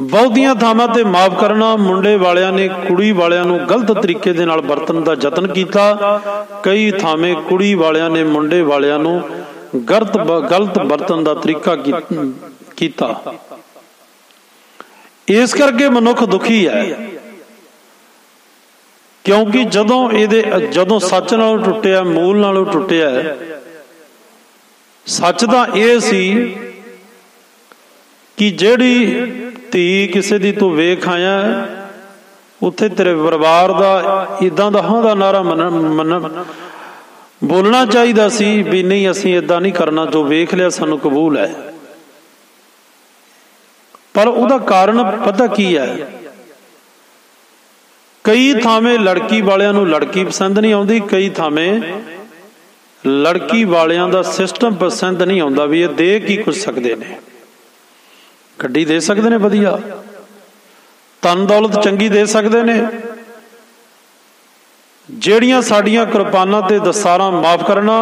ਬਹੁਤੀਆਂ ਥਾਵਾਂ ਤੇ ਮਾਫ ਕਰਨਾ, ਮੁੰਡੇ ਵਾਲਿਆਂ ਨੇ ਕੁੜੀ ਵਾਲਿਆਂ ਨੂੰ ਗਲਤ ਤਰੀਕੇ ਦੇ ਨਾਲ ਵਰਤਣ ਦਾ ਯਤਨ ਕੀਤਾ। ਕਈ ਥਾਵੇਂ ਕੁੜੀ ਵਾਲਿਆਂ ਨੇ ਮੁੰਡੇ ਵਾਲਿਆਂ ਨੂੰ ਗਲਤ ਗਲਤ ਵਰਤਣ ਦਾ ਤਰੀਕਾ ਕੀਤਾ। ਇਸ ਕਰਕੇ ਮਨੁੱਖ ਦੁਖੀ ਹੈ। ਕਿਉਂਕਿ ਜਦੋਂ ਇਹਦੇ, ਜਦੋਂ ਸੱਚ ਨਾਲੋਂ ਟੁੱਟਿਆ, ਮੂਲ ਨਾਲੋਂ ਟੁੱਟਿਆ, ਸੱਚ ਤਾਂ ਇਹ ਸੀ ਕਿ ਜਿਹੜੀ ਧੀ ਕਿਸੇ ਦੀ ਤੂੰ ਵੇਖ ਆਇਆ, ਉੱਥੇ ਤੇਰੇ ਪਰਿਵਾਰ ਦਾ ਇਦਾਂ ਦਾ ਹਾਂ ਦਾ ਨਾਰਾ ਬੋਲਣਾ ਚਾਹੀਦਾ ਸੀ ਵੀ ਨਹੀਂ, ਅਸੀਂ ਇਦਾਂ ਨਹੀਂ ਕਰਨਾ, ਜੋ ਵੇਖ ਲਿਆ ਸਾਨੂੰ ਕਬੂਲ ਹੈ। ਪਰ ਉਹਦਾ ਕਾਰਨ ਪਤਾ ਕੀ ਹੈ? ਕਈ ਥਾਵੇਂ ਲੜਕੀ ਵਾਲਿਆਂ ਨੂੰ ਲੜਕੀ ਪਸੰਦ ਨਹੀਂ ਆਉਂਦੀ, ਕਈ ਥਾਵੇਂ ਲੜਕੀ ਵਾਲਿਆਂ ਦਾ ਸਿਸਟਮ ਪਸੰਦ ਨਹੀਂ ਆਉਂਦਾ ਵੀ ਇਹ ਦੇ ਕੀ ਕੁਝ ਸਕਦੇ ਨੇ। ਗੱਡੀ ਦੇ ਸਕਦੇ ਨੇ ਵਧੀਆ। ਤਨ ਦੌਲਤ ਚੰਗੀ ਦੇ ਸਕਦੇ ਨੇ। ਜਿਹੜੀਆਂ ਸਾਡੀਆਂ ਕਿਰਪਾਨਾਂ ਤੇ ਦਸਾਰਾਂ ਮਾਫ ਕਰਨਾ,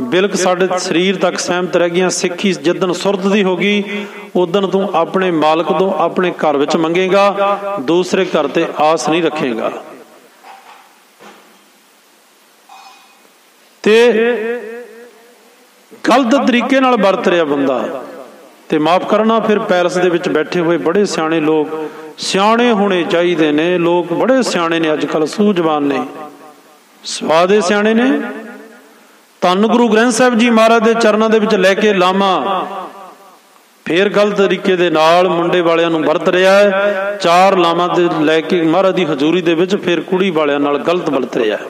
ਬਿਲਕ ਸਾਡੇ ਸਰੀਰ ਤੱਕ ਸਹਿਮਤ ਰਹਿ ਗਈਆਂ, ਸਿੱਖੀ ਜਿੱਦਨ ਸੁਰਤ ਦੀ ਹੋ ਗਈ ਉਦੋਂ ਤੂੰ ਆਪਣੇ ਮਾਲਕ ਤੋਂ ਆਪਣੇ ਘਰ ਵਿੱਚ ਮੰਗੇਗਾ, ਦੂਸਰੇ ਘਰ ਤੇ ਆਸ ਨਹੀਂ ਰੱਖੇਗਾ। ਤੇ ਗਲਤ ਤਰੀਕੇ ਨਾਲ ਵਰਤ ਰਿਹਾ ਬੰਦਾ। ਤੇ ਮਾਫ ਕਰਨਾ, ਫਿਰ ਪੈਰਸ ਦੇ ਵਿੱਚ ਬੈਠੇ ਹੋਏ ਬੜੇ ਸਿਆਣੇ ਲੋਕ, ਸਿਆਣੇ ਹੋਣੇ ਚਾਹੀਦੇ ਨੇ, ਲੋਕ ਬੜੇ ਸਿਆਣੇ ਨੇ ਅੱਜ ਕੱਲ ਸੂਝਵਾਨ ਨੇ। ਸਵਾਦੇ ਸਿਆਣੇ ਨੇ। ਤਨ ਗੁਰੂ ਗ੍ਰੰਥ ਸਾਹਿਬ ਜੀ ਮਹਾਰਾਜ ਦੇ ਚਰਨਾਂ ਦੇ ਵਿੱਚ ਲੈ ਕੇ ਲਾਮਾ। ਫੇਰ ਗਲਤ ਤਰੀਕੇ ਦੇ ਨਾਲ ਮੁੰਡੇ ਵਾਲਿਆਂ ਨੂੰ ਵਰਤ ਰਿਹਾ ਹੈ। ਚਾਰ ਲਾਮਾ ਦੇ ਲੈ ਕੇ ਮਹਾਰਾਜ ਦੀ ਹਜ਼ੂਰੀ ਦੇ ਵਿੱਚ ਫੇਰ ਕੁੜੀ ਵਾਲਿਆਂ ਨਾਲ ਗਲਤ ਵਰਤ ਰਿਹਾ ਹੈ।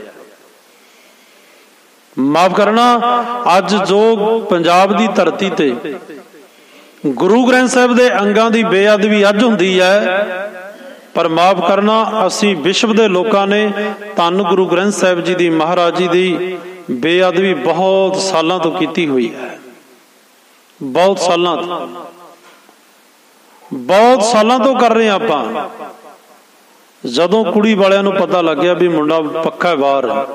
ਮਾਫ ਕਰਨਾ, ਅੱਜ ਜੋ ਪੰਜਾਬ ਦੀ ਧਰਤੀ ਤੇ ਗੁਰੂ ਗ੍ਰੰਥ ਸਾਹਿਬ ਦੇ ਅੰਗਾਂ ਦੀ ਬੇਅਦਬੀ ਅੱਜ ਹੁੰਦੀ ਹੈ। ਪਰ ਮਾਫ ਕਰਨਾ, ਅਸੀਂ ਵਿਸ਼ਵ ਦੇ ਲੋਕਾਂ ਨੇ ਧੰਨ ਗੁਰੂ ਗ੍ਰੰਥ ਸਾਹਿਬ ਜੀ ਦੀ, ਮਹਾਰਾਜ ਜੀ ਦੀ ਬੇਅਦਬੀ ਬਹੁਤ ਸਾਲਾਂ ਤੋਂ ਕੀਤੀ ਹੋਈ ਹੈ। ਬਹੁਤ ਸਾਲਾਂ ਤੋਂ। ਬਹੁਤ ਸਾਲਾਂ ਤੋਂ ਕਰ ਰਹੇ ਆਪਾਂ। ਜਦੋਂ ਕੁੜੀ ਵਾਲਿਆਂ ਨੂੰ ਪਤਾ ਲੱਗਿਆ ਵੀ ਮੁੰਡਾ ਪੱਕਾ ਬਾਹਰ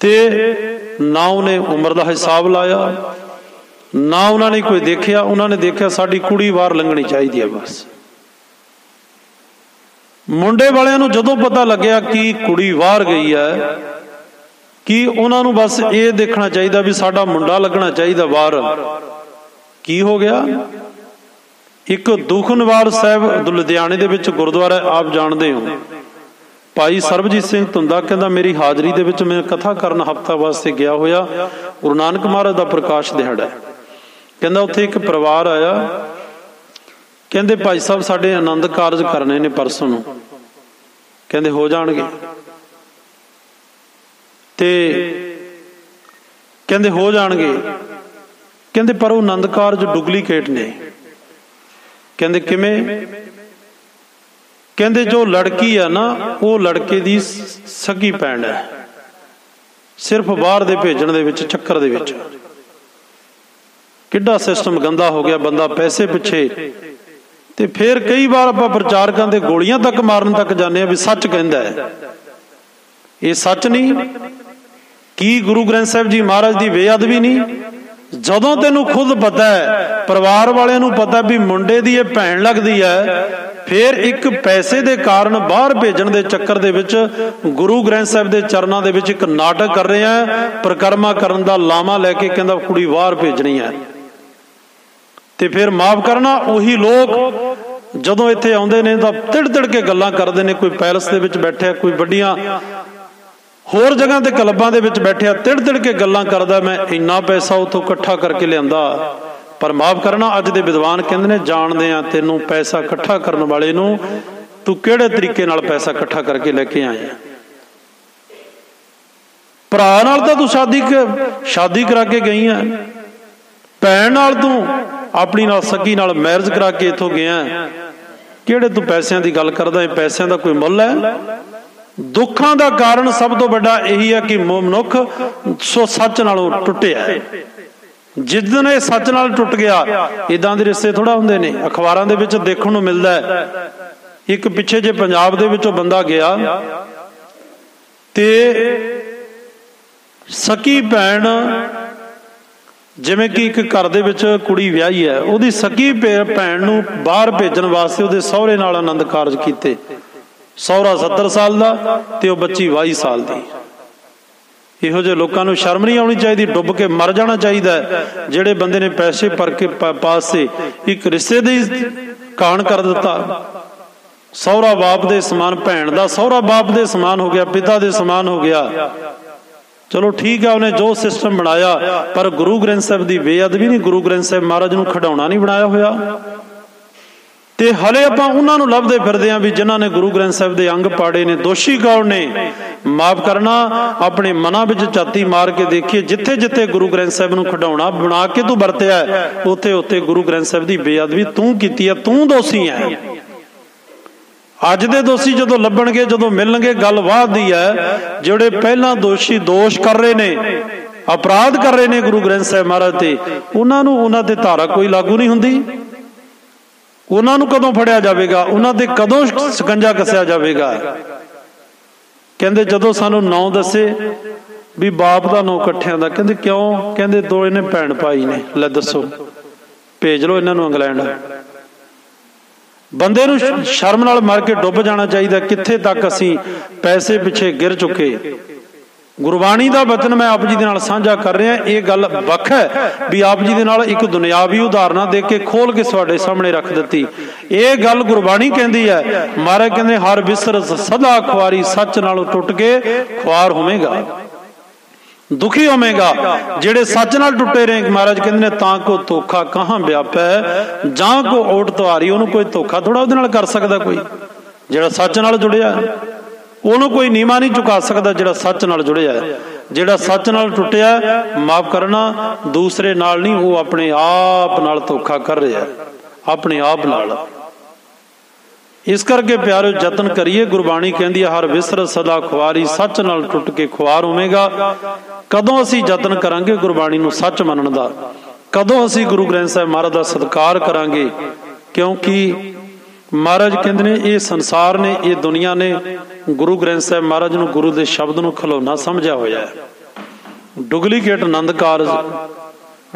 ਤੇ ਨਾ ਉਹਨੇ ਉਮਰ ਦਾ ਹਿਸਾਬ ਲਾਇਆ। ਨਾ ਉਹਨਾਂ ਨੇ ਕੋਈ ਦੇਖਿਆ, ਉਹਨਾਂ ਨੇ ਦੇਖਿਆ ਸਾਡੀ ਕੁੜੀ ਬਾਹਰ ਲੰਘਣੀ ਚਾਹੀਦੀ ਹੈ ਬਸ। ਮੁੰਡੇ ਵਾਲਿਆਂ ਨੂੰ ਜਦੋਂ ਪਤਾ ਲੱਗਿਆ ਕਿ ਕੁੜੀ ਬਾਹਰ ਗਈ ਹੈ, ਕਿ ਉਹਨਾਂ ਨੂੰ ਬਸ ਇਹ ਦੇਖਣਾ ਚਾਹੀਦਾ ਵੀ ਸਾਡਾ ਮੁੰਡਾ ਲੱਗਣਾ ਚਾਹੀਦਾ ਬਾਹਰ। ਕੀ ਹੋ ਗਿਆ? ਇੱਕ ਦੁਖਨਵਾਰ ਸਾਹਿਬ ਲੁਧਿਆਣੇ ਦੇ ਵਿੱਚ ਗੁਰਦੁਆਰਾ ਆਪ ਜਾਣਦੇ ਹੋ। ਭਾਈ ਸਰਬਜੀਤ ਸਿੰਘ ਤੁੰਦਾ ਕਹਿੰਦਾ, ਮੇਰੀ ਹਾਜ਼ਰੀ ਦੇ ਵਿੱਚ ਮੈਂ ਕਥਾ ਕਰਨ ਹਫਤਾ ਵਾਸਤੇ ਗਿਆ ਹੋਇਆ। ਗੁਰੂ ਨਾਨਕ ਮਹਾਰਾਜ ਦਾ ਪ੍ਰਕਾਸ਼ ਦਿਹਾੜਾ ਕਹਿੰਦਾ ਉੱਥੇ ਇੱਕ ਪਰਿਵਾਰ ਆਇਆ। ਕਹਿੰਦੇ ਭਾਈ ਸਾਹਿਬ, ਸਾਡੇ ਆਨੰਦ ਕਾਰਜ ਕਰਨੇ ਨੇ ਪਰਸੋਂ ਨੂੰ। ਕਹਿੰਦੇ ਹੋ ਜਾਣਗੇ। ਤੇ ਕਹਿੰਦੇ ਹੋ ਜਾਣਗੇ। ਕਹਿੰਦੇ ਪਰ ਉਹ ਆਨੰਦ ਕਾਰਜ ਡੁਪਲੀਕੇਟ ਨੇ। ਕਹਿੰਦੇ ਕਿਵੇਂ? ਕਹਿੰਦੇ ਜੋ ਲੜਕੀ ਆ ਨਾ, ਉਹ ਲੜਕੇ ਦੀ ਸਗੀ ਪੈਣ ਹੈ। ਸਿਰਫ ਬਾਹਰ ਦੇ ਭੇਜਣ ਦੇ ਵਿੱਚ, ਚੱਕਰ ਦੇ ਵਿੱਚ। ਕਿੱਡਾ ਸਿਸਟਮ ਗੰਦਾ ਹੋ ਗਿਆ, ਬੰਦਾ ਪੈਸੇ ਪਿੱਛੇ। ਤੇ ਫਿਰ ਕਈ ਵਾਰ ਆਪਾਂ ਪ੍ਰਚਾਰਕਾਂ ਦੇ ਗੋਲੀਆਂ ਤੱਕ ਮਾਰਨ ਤੱਕ ਜਾਂਦੇ ਆ ਵੀ ਸੱਚ ਕਹਿੰਦਾ ਹੈ। ਇਹ ਸੱਚ ਨਹੀਂ। ਕੀ ਗੁਰੂ ਗ੍ਰੰਥ ਸਾਹਿਬ ਜੀ ਮਹਾਰਾਜ ਦੀ ਬੇਅਦਬੀ ਨਹੀਂ? ਜਦੋਂ ਤੈਨੂੰ ਖੁਦ ਪਤਾ ਹੈ, ਪਰਿਵਾਰ ਵਾਲਿਆਂ ਨੂੰ ਪਤਾ ਵੀ ਮੁੰਡੇ ਦੀ ਇਹ ਭੈਣ ਲੱਗਦੀ ਹੈ, ਫਿਰ ਇੱਕ ਪੈਸੇ ਦੇ ਕਾਰਨ ਬਾਹਰ ਭੇਜਣ ਦੇ ਚੱਕਰ ਦੇ ਵਿੱਚ ਗੁਰੂ ਗ੍ਰੰਥ ਸਾਹਿਬ ਦੇ ਚਰਨਾਂ ਦੇ ਵਿੱਚ ਇੱਕ ਨਾਟਕ ਕਰ ਰਿਹਾ ਹੈ, ਪ੍ਰਕਰਮਾ ਕਰਨ ਦਾ ਲਾਮਾ ਲੈ ਕੇ ਕਹਿੰਦਾ ਕੁੜੀ ਬਾਹਰ ਭੇਜਣੀ ਹੈ। ਤੇ ਫਿਰ ਮਾਫ ਕਰਨਾ, ਉਹੀ ਲੋਕ ਜਦੋਂ ਇੱਥੇ ਆਉਂਦੇ ਨੇ ਤਾਂ ਤਿੜ ਤਿੜ ਕੇ ਗੱਲਾਂ ਕਰਦੇ ਨੇ, ਕੋਈ ਪੈਲਸ ਦੇ ਵਿੱਚ ਬੈਠਿਆ, ਕੋਈ ਵੱਡੀਆਂ ਹੋਰ ਜਗ੍ਹਾ ਤੇ ਕਲੱਬਾਂ ਦੇ ਵਿੱਚ ਬੈਠਿਆ ਤਿੜ ਤਿੜ ਕੇ ਗੱਲਾਂ ਕਰਦਾ, ਮੈਂ ਇੰਨਾ ਪੈਸਾ ਉਥੋਂ ਇਕੱਠਾ ਕਰਕੇ ਲਿਆਂਦਾ। ਪਰ ਮਾਫ ਕਰਨਾ, ਅੱਜ ਦੇ ਵਿਦਵਾਨ ਕਹਿੰਦੇ ਨੇ, ਜਾਣਦੇ ਆ ਤੈਨੂੰ ਪੈਸਾ ਇਕੱਠਾ ਕਰਨ ਵਾਲੇ ਨੂੰ, ਤੂੰ ਕਿਹੜੇ ਤਰੀਕੇ ਨਾਲ ਪੈਸਾ ਇਕੱਠਾ ਕਰਕੇ ਲੈ ਕੇ ਆਇਆ? ਭਰਾ ਨਾਲ ਤਾਂ ਤੂੰ ਸ਼ਾਦੀ ਸ਼ਾਦੀ ਕਰਾ ਕੇ ਗਈ ਆ, ਭੈਣ ਨਾਲ ਤੂੰ ਆਪਣੀ ਨਾਲ ਸਕੀ ਨਾਲ ਮੈਰਿਜ ਕਰਾ ਕੇ ਇੱਥੋਂ ਗਿਆ। ਕਿਹੜੇ ਤੂੰ ਪੈਸਿਆਂ ਦੀ ਗੱਲ ਕਰਦਾ ਇਹ ਪੈਸਿਆਂ ਦਾ ਕੋਈ ਮੁੱਲ ਹੈ? ਦੁੱਖਾਂ ਦਾ ਕਾਰਨ ਸਭ ਤੋਂ ਵੱਡਾ ਇਹੀ ਹੈ ਕਿ ਮਨੁੱਖ ਸੋ ਸੱਚ ਨਾਲੋਂ ਟੁੱਟਿਆ ਹੈ। ਜਿੱਦਨ ਇਹ ਸੱਚ ਨਾਲ ਟੁੱਟ ਗਿਆ ਇਦਾਂ ਦੇ ਰਿਸ਼ਤੇ ਥੋੜਾ ਹੁੰਦੇ ਨੇ। ਅਖਬਾਰਾਂ ਦੇ ਵਿੱਚ ਦੇਖਣ ਨੂੰ ਮਿਲਦਾ ਹੈ। ਇੱਕ ਪਿੱਛੇ ਜੇ ਪੰਜਾਬ ਦੇ ਵਿੱਚੋਂ ਬੰਦਾ ਗਿਆ ਤੇ ਸਕੀ ਭੈਣ ਜਿਵੇਂ ਕਿ ਇੱਕ ਘਰ ਦੇ ਵਿੱਚ ਕੁੜੀ ਵਿਆਹੀ ਹੈ, ਉਹਦੀ ਸਕੀ ਭੈਣ ਨੂੰ ਬਾਹਰ ਭੇਜਣ ਵਾਸਤੇ ਉਹਦੇ ਸਹੁਰੇ ਨਾਲ ਆਨੰਦ ਕਾਰਜ ਕੀਤੇ। ਸਹੁਰਾ 70 ਸਾਲ ਦਾ ਤੇ ਉਹ ਬੱਚੀ 22 ਸਾਲ ਦੀ। ਇਹੋ ਜਿਹੇ ਲੋਕਾਂ ਨੂੰ ਸ਼ਰਮ ਨਹੀਂ ਆਉਣੀ ਚਾਹੀਦੀ, ਡੁੱਬ ਕੇ ਮਰ ਜਾਣਾ ਚਾਹੀਦਾ ਜਿਹੜੇ ਬੰਦੇ ਨੇ ਪੈਸੇ ਭਰ ਕੇ ਪਾਸੇ ਇੱਕ ਰਿਸ਼ਤੇ ਦੀ ਕਾਣ ਕਰ ਦਿੱਤਾ। ਸਹੁਰਾ ਬਾਪ ਦੇ ਸਮਾਨ, ਭੈਣ ਦਾ ਸਹੁਰਾ ਬਾਪ ਦੇ ਸਮਾਨ ਹੋ ਗਿਆ, ਪਿਤਾ ਦੇ ਸਮਾਨ ਹੋ ਗਿਆ। ਚਲੋ ਠੀਕ ਹੈ ਉਹਨੇ ਜੋ ਸਿਸਟਮ ਬਣਾਇਆ, ਪਰ ਗੁਰੂ ਗ੍ਰੰਥ ਸਾਹਿਬ ਦੀ ਬੇਅਦਬੀ ਨਹੀਂ, ਗੁਰੂ ਗ੍ਰੰਥ ਸਾਹਿਬ ਮਹਾਰਾਜ ਨੂੰ ਖਡਾਉਣਾ ਨਹੀਂ ਬਣਾਇਆ ਹੋਇਆ। ਤੇ ਹਲੇ ਆਪਾਂ ਉਹਨਾਂ ਨੂੰ ਲੱਭਦੇ ਫਿਰਦੇ ਆਂ ਵੀ ਜਿਨ੍ਹਾਂ ਨੇ ਗੁਰੂ ਗ੍ਰੰਥ ਸਾਹਿਬ ਦੇ ਅੰਗ ਪਾੜੇ ਨੇ, ਦੋਸ਼ੀ ਕੌਣ ਨੇ? ਮਾਫ ਕਰਨਾ, ਆਪਣੇ ਮਨਾਂ ਵਿੱਚ ਚਾਤੀ ਮਾਰ ਕੇ ਦੇਖੀਏ ਜਿੱਥੇ ਜਿੱਥੇ ਗੁਰੂ ਗ੍ਰੰਥ ਸਾਹਿਬ ਨੂੰ ਖਡਾਉਣਾ ਬਣਾ ਕੇ ਤੂੰ ਵਰਤਿਆ ਉੱਥੇ ਉੱਥੇ ਗੁਰੂ ਗ੍ਰੰਥ ਸਾਹਿਬ ਦੀ ਬੇਅਦਬੀ ਤੂੰ ਕੀਤੀ ਹੈ ਤੂੰ ਦੋਸ਼ੀ ਹੈ ਅੱਜ ਦੇ ਦੋਸ਼ੀ ਜਦੋਂ ਲੱਭਣਗੇ, ਜਦੋਂ ਮਿਲਣਗੇ, ਗੱਲ ਵਾਧਦੀ ਹੈ, ਜਿਹੜੇ ਪਹਿਲਾਂ ਦੋਸ਼ੀ ਦੋਸ਼ ਕਰ ਰਹੇ ਨੇ, ਅਪਰਾਧ ਕਰ ਰਹੇ ਨੇ ਗੁਰੂ ਗ੍ਰੰਥ ਸਾਹਿਬ ਮਹਾਰਾਜ ਤੇ, ਉਹਨਾਂ ਨੂੰ ਉਹਨਾਂ ਤੇ ਧਾਰਾ ਕੋਈ ਲਾਗੂ ਨਹੀਂ ਹੁੰਦੀ। ਉਹਨਾਂ ਨੂੰ ਕਦੋਂ ਫੜਿਆ ਜਾਵੇਗਾ? ਉਹਨਾਂ ਤੇ ਕਦੋਂ ਸਕੰਜਾ ਕੱਸਿਆ ਜਾਵੇਗਾ? ਕਹਿੰਦੇ ਜਦੋਂ ਸਾਨੂੰ ਨਾਂ ਦੱਸੇ ਵੀ ਬਾਪ ਦਾ ਨਾਂ ਇਕੱਠਿਆਂ ਦਾ, ਕਹਿੰਦੇ ਕਿਉਂ? ਕਹਿੰਦੇ ਦੋ ਇਹਨੇ ਭੈਣ ਭਾਈ ਨੇ, ਲੈ ਦੱਸੋ। ਭੇਜ ਲਓ ਇਹਨਾਂ ਨੂੰ ਇੰਗਲੈਂਡ। ਬੰਦੇ ਨੂੰ ਸ਼ਰਮ ਨਾਲ ਮਰ ਕੇ ਡੁੱਬ ਜਾਣਾ ਚਾਹੀਦਾ, ਕਿੱਥੇ ਤੱਕ ਅਸੀਂ ਪੈਸੇ ਪਿੱਛੇ ਗਿਰ ਚੁੱਕੇ? ਗੁਰਬਾਣੀ ਦਾ ਬਚਨ ਮੈਂ ਆਪ ਜੀ ਦੇ ਨਾਲ ਸਾਂਝਾ ਕਰ ਰਿਹਾ, ਇਹ ਗੱਲ ਵੱਖ ਹੈ ਵੀ ਆਪ ਜੀ ਦੇ ਨਾਲ ਇੱਕ ਦੁਨਿਆਵੀ ਉਦਾਹਰਨਾਂ ਦੇ ਕੇ ਖੋਲ ਕੇ ਤੁਹਾਡੇ ਸਾਹਮਣੇ ਰੱਖ ਦਿੱਤੀ। ਇਹ ਗੱਲ ਗੁਰਬਾਣੀ ਕਹਿੰਦੀ ਹੈ, ਮਹਾਰਾਜ ਕਹਿੰਦੇ, ਹਰ ਵਿਸਰ ਸਦਾ ਖੁਆਰੀ ਸੱਚ ਨਾਲੋਂ ਟੁੱਟ ਕੇ ਖੁਆਰ ਹੋਵੇਗਾ। ਦੁਖੀ ਹੋਵੇਗਾ। ਜਿਹੜੇ ਸੱਚ ਨਾਲ ਟੁੱਟੇ ਰਹੇ ਮਹਾਰਾਜ ਕਹਿੰਦੇ ਨੇ, ਤਾਂ ਕੋ ਧੋਖਾ ਕਹਾਂ ਵਿਆਪੈ? ਜਾਂ ਕੋ ਓਟ ਤਵਾਰੀ, ਉਹਨੂੰ ਕੋਈ ਧੋਖਾ ਥੋੜਾ ਉਹਦੇ ਨਾਲ ਕਰ ਸਕਦਾ ਕੋਈ? ਜਿਹੜਾ ਸੱਚ ਨਾਲ ਜੁੜਿਆ, ਉਹਨੂੰ ਕੋਈ ਨੀਮਾ ਨਹੀਂ ਚੁਕਾ ਸਕਦਾ ਜਿਹੜਾ ਸੱਚ ਨਾਲ ਜੁੜਿਆ ਜਿਹੜਾ ਸੱਚ ਨਾਲ ਟੁੱਟਿਆ, ਮਾਫ ਕਰਨਾ, ਦੂਸਰੇ ਨਾਲ ਨਹੀਂ, ਉਹ ਆਪਣੇ ਆਪ ਨਾਲ ਧੋਖਾ ਕਰ ਰਿਹਾ ਆਪਣੇ ਆਪ ਨਾਲ। ਇਸ ਕਰਕੇ ਪਿਆਰੋ ਯਤਨ ਕਰੀਏ, ਗੁਰਬਾਣੀ ਕਹਿੰਦੀ ਹੈ ਹਰ ਵਿਸਰ ਸਦਾ ਖੁਆਰੀ, ਸੱਚ ਨਾਲ ਟੁੱਟ ਕੇ ਖੁਆਰ ਹੋਵੇਗਾ। ਕਦੋਂ ਅਸੀਂ ਯਤਨ ਕਰਾਂਗੇ ਗੁਰਬਾਣੀ ਨੂੰ ਸੱਚ ਮੰਨਣ ਦਾ? ਕਦੋਂ ਅਸੀਂ ਗੁਰੂ ਗ੍ਰੰਥ ਸਾਹਿਬ ਮਹਾਰਾਜ ਦਾ ਸਤਿਕਾਰ ਕਰਾਂਗੇ? ਕਿਉਂਕਿ ਮਹਾਰਾਜ ਕਹਿੰਦੇ ਨੇ, ਇਹ ਸੰਸਾਰ ਨੇ, ਇਹ ਦੁਨੀਆ ਨੇ ਗੁਰੂ ਗ੍ਰੰਥ ਸਾਹਿਬ ਮਹਾਰਾਜ ਨੂੰ ਗੁਰੂ ਦੇ ਸ਼ਬਦ ਨੂੰ ਖਲੋਣਾ ਸਮਝਿਆ ਹੋਇਆ ਹੈ। ਡੁਗਲੀਕੇਟ ਆਨੰਦ ਕਾਰਜ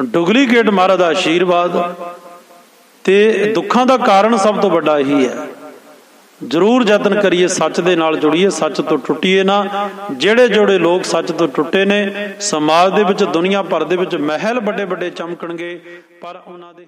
ਡੁਗਲੀਕੇਟ ਮਹਾਰਾਜ ਦਾ ਆਸ਼ੀਰਵਾਦ, ਤੇ ਦੁੱਖਾਂ ਦਾ ਕਾਰਨ ਸਭ ਤੋਂ ਵੱਡਾ ਇਹੀ ਹੈ। ਜ਼ਰੂਰ ਯਤਨ ਕਰੀਏ, ਸੱਚ ਦੇ ਨਾਲ ਜੁੜੀਏ, ਸੱਚ ਤੋਂ ਟੁੱਟੀਏ ਨਾ। ਜਿਹੜੇ ਜੋੜੇ ਲੋਕ ਸੱਚ ਤੋਂ ਟੁੱਟੇ ਨੇ, ਸਮਾਜ ਦੇ ਵਿੱਚ, ਦੁਨੀਆ ਭਰ ਦੇ ਵਿੱਚ ਮਹਿਲ ਵੱਡੇ ਵੱਡੇ ਚਮਕਣਗੇ, ਪਰ ਉਹਨਾਂ ਦੇ